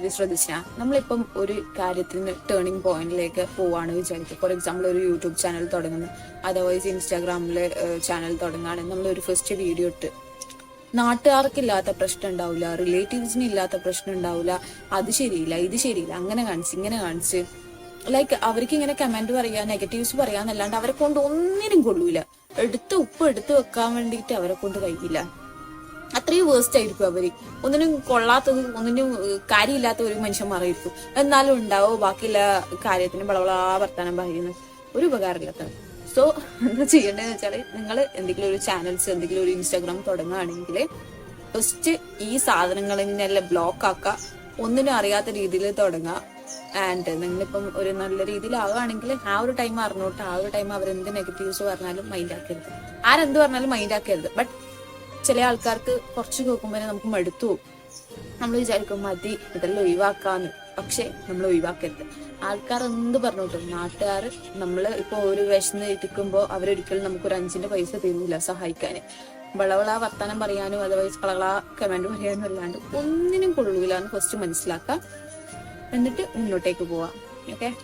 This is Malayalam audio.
ഇത് ശ്രദ്ധിച്ച. നമ്മളിപ്പം ഒരു കാര്യത്തിന് ടേണിംഗ് പോയിന്റിലേക്ക് പോവാണ് വിചാരിക്കുക. ഫോർ എക്സാമ്പിൾ ഒരു യൂട്യൂബ് ചാനൽ തുടങ്ങുന്നു. അതർവൈസ് ഇൻസ്റ്റാഗ്രാമിൽ ചാനൽ തുടങ്ങുകയാണെങ്കിൽ നമ്മൾ ഒരു ഫസ്റ്റ് വീഡിയോ ഇട്ട്. നാട്ടുകാർക്കില്ലാത്ത പ്രശ്നം ഉണ്ടാവില്ല റിലേറ്റീവ്സിന് ഇല്ലാത്ത പ്രശ്നം ഉണ്ടാവില്ല അത് ശരിയില്ല ഇത് ശരിയില്ല. അങ്ങനെ കാണിച്ച് ഇങ്ങനെ കാണിച്ച്. ലൈക്ക് അവർക്ക് ഇങ്ങനെ കമന്റ് പറയാ നെഗറ്റീവ്സ് പറയാന്നല്ലാണ്ട് അവരെ കൊണ്ട് ഒന്നിനും കൊള്ളൂല. എടുത്ത് ഉപ്പ് എടുത്ത് വെക്കാൻ വേണ്ടിയിട്ട് അവരെ കൊണ്ട് കഴിയില്ല. അത്രയും വേസ്റ്റ് ആയിരിക്കും അവർ. ഒന്നിനും കൊള്ളാത്തതും ഒന്നിനും കാര്യമില്ലാത്ത ഒരു മനുഷ്യന്മാരായിരിക്കും എന്നാലും ഉണ്ടാവോ ബാക്കിയുള്ള കാര്യത്തിന് വളവളാ വർത്താനം പറയുന്നത്? ഒരു ഉപകാരമില്ലാത്ത. സോ എന്താ ചെയ്യേണ്ടതെന്ന് വെച്ചാൽ നിങ്ങൾ എന്തെങ്കിലും ഒരു ചാനൽസ് എന്തെങ്കിലും ഒരു ഇൻസ്റ്റാഗ്രാം തുടങ്ങുകയാണെങ്കിൽ ഫസ്റ്റ് ഈ സാധനങ്ങളെല്ലാം ബ്ലോക്ക് ആക്കുക. ഒന്നിനും അറിയാത്ത രീതിയിൽ തുടങ്ങുക. ആൻഡ് നിങ്ങളിപ്പം ഒരു നല്ല രീതിയിൽ രീതിയിലാവുകയാണെങ്കിൽ ആ ഒരു ടൈം അറിഞ്ഞോട്ട് ആ ഒരു ടൈം അവരെന്ത് നെഗറ്റീവ്സ് പറഞ്ഞാലും മൈൻഡ് ആക്കരുത്. ആരെന്ത് പറഞ്ഞാലും മൈൻഡ് ആക്കരുത്. ബട്ട് ചില ആൾക്കാർക്ക് കുറച്ച് കേൾക്കുമ്പോൾ നമുക്ക് മടുത്തു നമ്മൾ വിചാരിക്കും മതി ഇതെല്ലാം ഒഴിവാക്കാന്ന്. പക്ഷെ നമ്മൾ ഒഴിവാക്കരുത്. ആൾക്കാർ എന്ത് പറഞ്ഞോട്ടും നാട്ടുകാർ നമ്മൾ ഇപ്പൊ ഒരു വിശന്ന് ഇരിക്കുമ്പോൾ അവരൊരിക്കലും നമുക്ക് ഒരു അഞ്ചിന്റെ പൈസ തരൂല സഹായിക്കാൻ വളവള വർത്താനം പറയാനും അതർവൈസ് കളകള കമന്റ് പറയാനും അല്ലാണ്ട് ഒന്നിനും കൊള്ളൂല എന്ന് ഫസ്റ്റ് മനസ്സിലാക്കാം. എന്നിട്ട് മുന്നോട്ടേക്ക് പോവാം. ഓക്കെ